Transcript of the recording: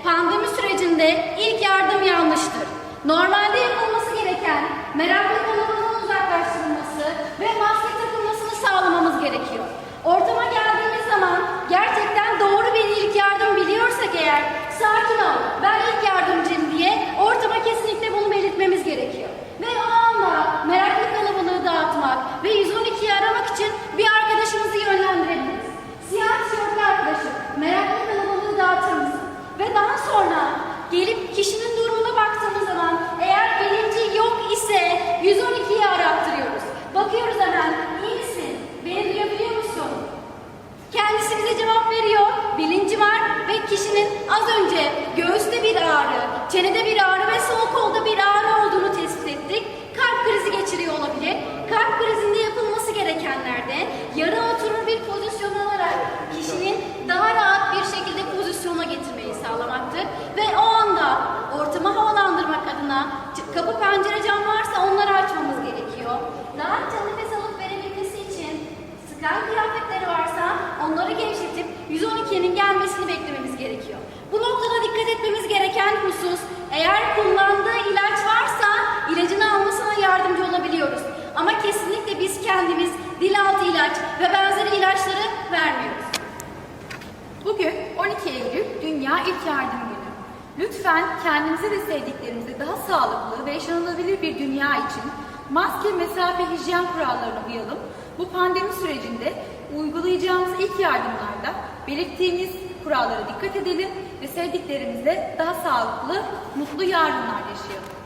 pandemi sürecinde ilk yardım yanlıştır. Normalde yapılması gereken meraklı kalabalığın uzaklaştırılması ve maske takılmasını sağlamamız gerekiyor. Ortama geldiğimiz zaman gerçekten doğru bir ilk yardım biliyorsak eğer sakin ol ben ilk yardımcıyım diye ortama kesinlikle bunu belirtmemiz gerekiyor. Ve o anda meraklı kalabalığı dağıtmak ve 112'yi aramak için bir arkadaşımızı yönlendirebiliriz. Siyah tişörtlü arkadaşım meraklı kalabalığı dağıtır mısın? Ve daha sonra gelip kişinin durumuna baktığımız zaman eğer bilinci yok ise 112'yi arattırıyoruz. Bakıyoruz hemen iyi misin? Beni duyabiliyor musun? Kendisi bize cevap veriyor. Bilinci var ve kişinin az önce göğüste bir ağrı, çenede bir ağrı ve sol kolda bir ağrı olduğunu tespit ettik. Kalp krizi geçiriyor olabilir. Kalp krizinde yapılması gerekenlerde yarı oturur bir pozisyon c- kapı pencere cam varsa onları açmamız gerekiyor. Rahatça nefes alıp verebilmesi için sıkan kıyafetleri varsa onları gevşetip 112'nin gelmesini beklememiz gerekiyor. Bu noktada dikkat etmemiz gereken husus eğer kullandığı ilaç varsa ilacını almasına yardımcı olabiliyoruz. Ama kesinlikle biz kendimiz dil altı ilaç ve benzeri ilaçları vermiyoruz. Bugün 12 Eylül Dünya İlk Yardım Günü. Lütfen kendimize ve sevdiklerimize daha sağlıklı ve yaşanılabilir bir dünya için maske, mesafe, hijyen kurallarına uyalım. Bu pandemi sürecinde uygulayacağımız ilk yardımlarda belirttiğimiz kurallara dikkat edelim ve sevdiklerimizle daha sağlıklı, mutlu yarınlar yaşayalım.